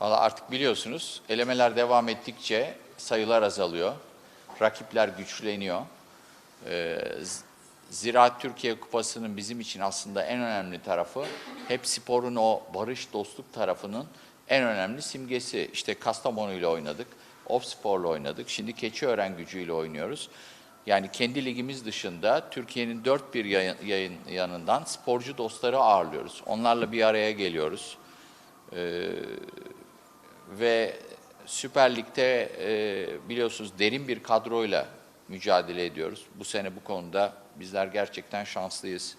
Valla artık biliyorsunuz elemeler devam ettikçe sayılar azalıyor. Rakipler güçleniyor. Ee, Ziraat Türkiye Kupası'nın bizim için aslında en önemli tarafı hep sporun o barış dostluk tarafının en önemli simgesi. İşte Kastamonu ile oynadık, Opspor'la oynadık, şimdi Keçiören gücüyle oynuyoruz. Yani kendi ligimiz dışında Türkiye'nin dört bir yayın, yayın yanından sporcu dostları ağırlıyoruz. Onlarla bir araya geliyoruz ve Süper Lig'de e, biliyorsunuz derin bir kadroyla mücadele ediyoruz. Bu sene bu konuda bizler gerçekten şanslıyız.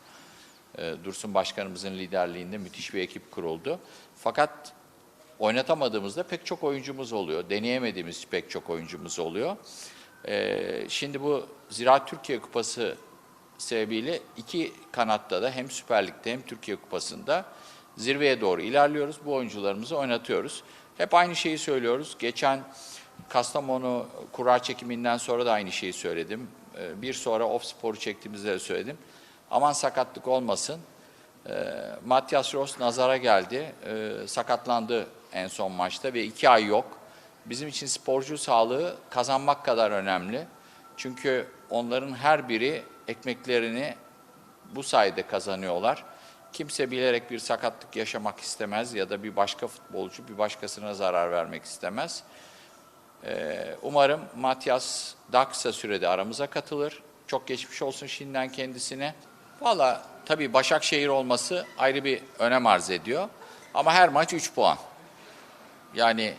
E, Dursun Başkanımızın liderliğinde müthiş bir ekip kuruldu. Fakat oynatamadığımızda pek çok oyuncumuz oluyor. Deneyemediğimiz pek çok oyuncumuz oluyor. E, şimdi bu Ziraat Türkiye Kupası sebebiyle iki kanatta da hem Süper Lig'de hem Türkiye Kupası'nda zirveye doğru ilerliyoruz. Bu oyuncularımızı oynatıyoruz. Hep aynı şeyi söylüyoruz. Geçen Kastamonu kura çekiminden sonra da aynı şeyi söyledim. Ee, Bir sonra off sporu çektiğimizde de söyledim. Aman sakatlık olmasın. Ee, Matias Ross nazara geldi. Ee, sakatlandı en son maçta ve iki ay yok. Bizim için sporcu sağlığı kazanmak kadar önemli. Çünkü onların her biri ekmeklerini bu sayede kazanıyorlar. Kimse bilerek bir sakatlık yaşamak istemez ya da bir başka futbolcu bir başkasına zarar vermek istemez. Ee, umarım Matias daha kısa sürede aramıza katılır. Çok geçmiş olsun şimdiden kendisine. Valla tabii Başakşehir olması ayrı bir önem arz ediyor. Ama her maç 3 puan. Yani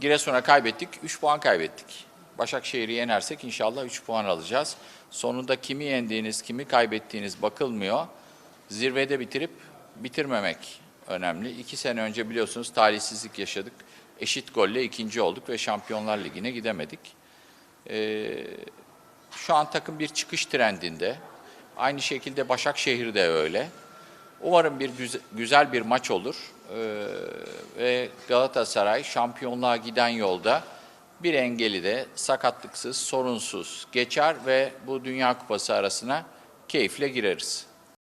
Giresun'a kaybettik, 3 puan kaybettik. Başakşehir'i yenersek inşallah 3 puan alacağız. Sonunda kimi yendiğiniz, kimi kaybettiğiniz bakılmıyor. Zirvede bitirip bitirmemek önemli. İki sene önce biliyorsunuz talihsizlik yaşadık. Eşit golle ikinci olduk ve Şampiyonlar Ligi'ne gidemedik. Ee, şu an takım bir çıkış trendinde. Aynı şekilde Başakşehir de öyle. Umarım bir güze- güzel bir maç olur Ee, ve Galatasaray şampiyonluğa giden yolda bir engeli de sakatlıksız, sorunsuz geçer ve bu Dünya Kupası arasına keyifle gireriz.